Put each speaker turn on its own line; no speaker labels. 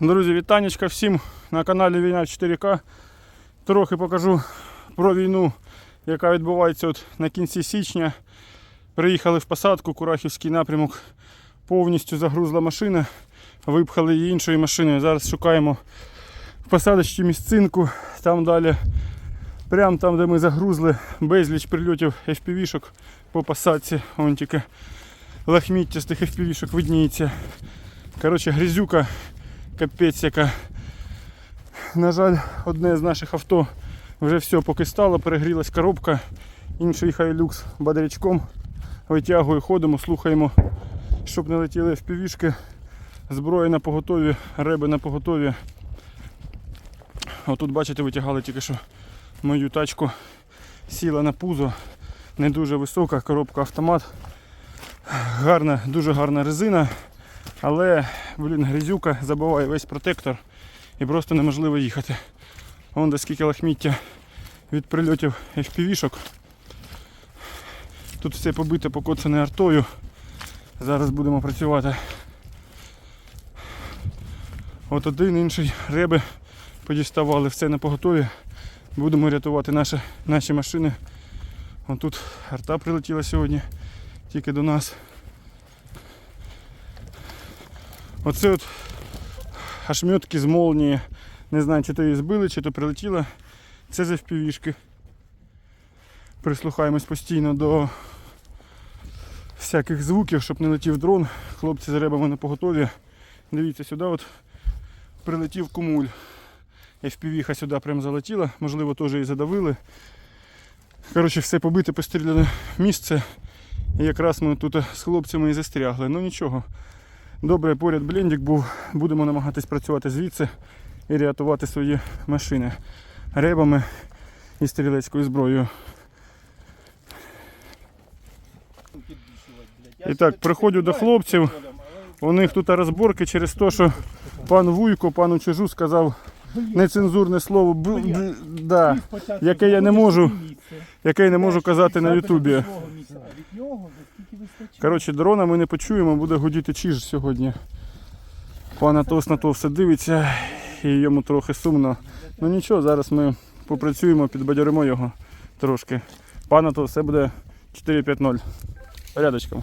Друзі, вітанечка всім на каналі Війна 4К. Трохи покажу про війну, яка відбувається от на кінці січня. Приїхали в посадку, Курахівський напрямок. Повністю загрузла машина. Випхали її іншою машиною. Зараз шукаємо в посадочці місцинку. Там далі, прямо там, де ми загрузли, безліч прильотів FPV-шок по посадці. Вон тільки лахміття з тих FPV-шок видніється. Коротше, грязюка капець яка. На жаль, одне з наших авто вже все поки стало, перегрілась коробка. Інший хайлюкс бодрячком витягує, ходимо, слухаємо, щоб не летіли впівішки. Зброя на поготові, реби на поготові. Отут, бачите, витягали тільки що мою тачку. Сіла на пузо, не дуже висока, коробка автомат. Гарна, дуже гарна резина. Але, блін, грязюка забиває весь протектор і просто неможливо їхати. Вон де скільки лахміття від прильотів FPV-шок. Тут все побите, покоцане артою. Зараз будемо працювати. От один інший реби подіставали, все на поготові. Будемо рятувати наші, наші машини. Вон тут арта прилетіла сьогодні тільки до нас. Оце от ошметки з молнії. Не знаю, чи то її збили, чи то прилетіло. Це з FPV-шки. Прислухаємось постійно до всяких звуків, щоб не летів дрон. Хлопці з ребами на поготові. Дивіться, сюди от прилетів кумуль. FPV-ха сюди прям залетіла, можливо, теж її задавили. Коротше, все побите, постріляне місце. І якраз ми тут з хлопцями і застрягли. Ну нічого. Добре, поряд бліндик був. Будемо намагатись працювати звідси і рятувати свої машини ребами і стрілецькою зброєю. І так, приходжу до хлопців. У них тут розборки через те, що пан Вуйко, пану Чижу сказав нецензурне слово, б, да, яке я не можу, яке я не можу казати на Ютубі. Коротше, дрона ми не почуємо, буде гудіти чиж сьогодні. Пан Атос на то все дивиться і йому трохи сумно. Ну нічого, зараз ми попрацюємо, підбадьоримо його трошки. Пан Атос, все буде 4-5-0. Порядочком.